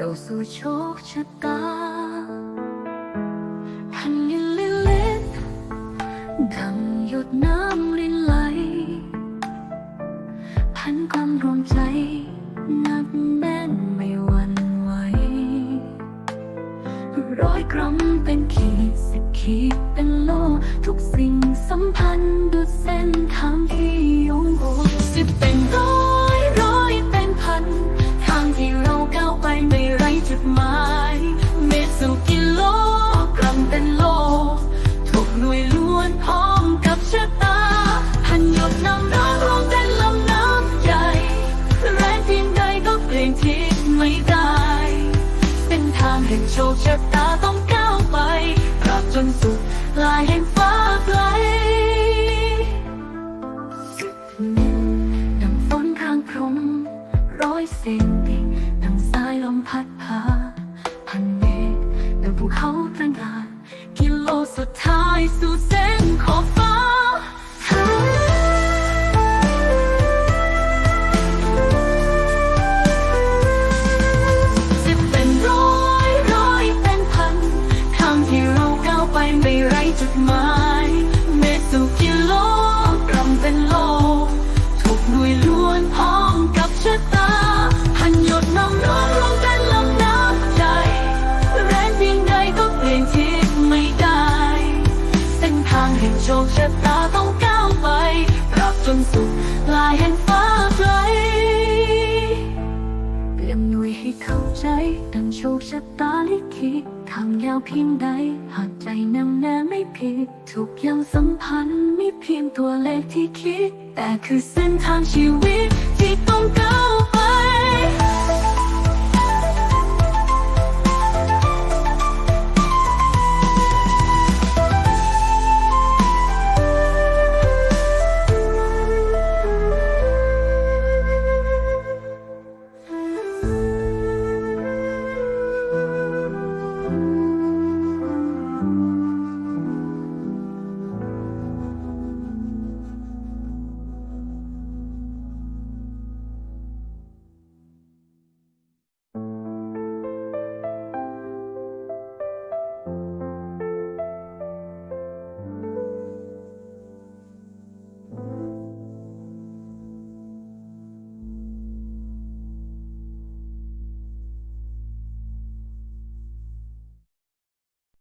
เราสู่โชคชะตาแผ่นดินเล็กๆดังหยดน้ำลินไหลพันความรวมใจนักแน่นไม่หวั่นไหวร้อยกรัมเป็นขีดสิบขีด แห่งโชคชะตาต้องก้าวไปตราบจนสุดลายแห่งฟ้าไกลดังฝนข้างพรมร้อยเส้นดิดังสายลมพัดพาพันเมฆดังภูเขาตระหง่านกิโลสุดท้ายสู่เส้นขอบฟ้าายแห่งฟ้าไกลเปลี่ยมหน่วยให้เข้าใจ ดังโชคชะตาลิขิตทางยาวเพียงใด หากใจแน่วแน่ไม่ผิดทุกอย่างสัมพันธ์ไม่เพียงตัวเลขที่คิด แต่คือเส้นทางชีวิตที่ต้องก้าวไป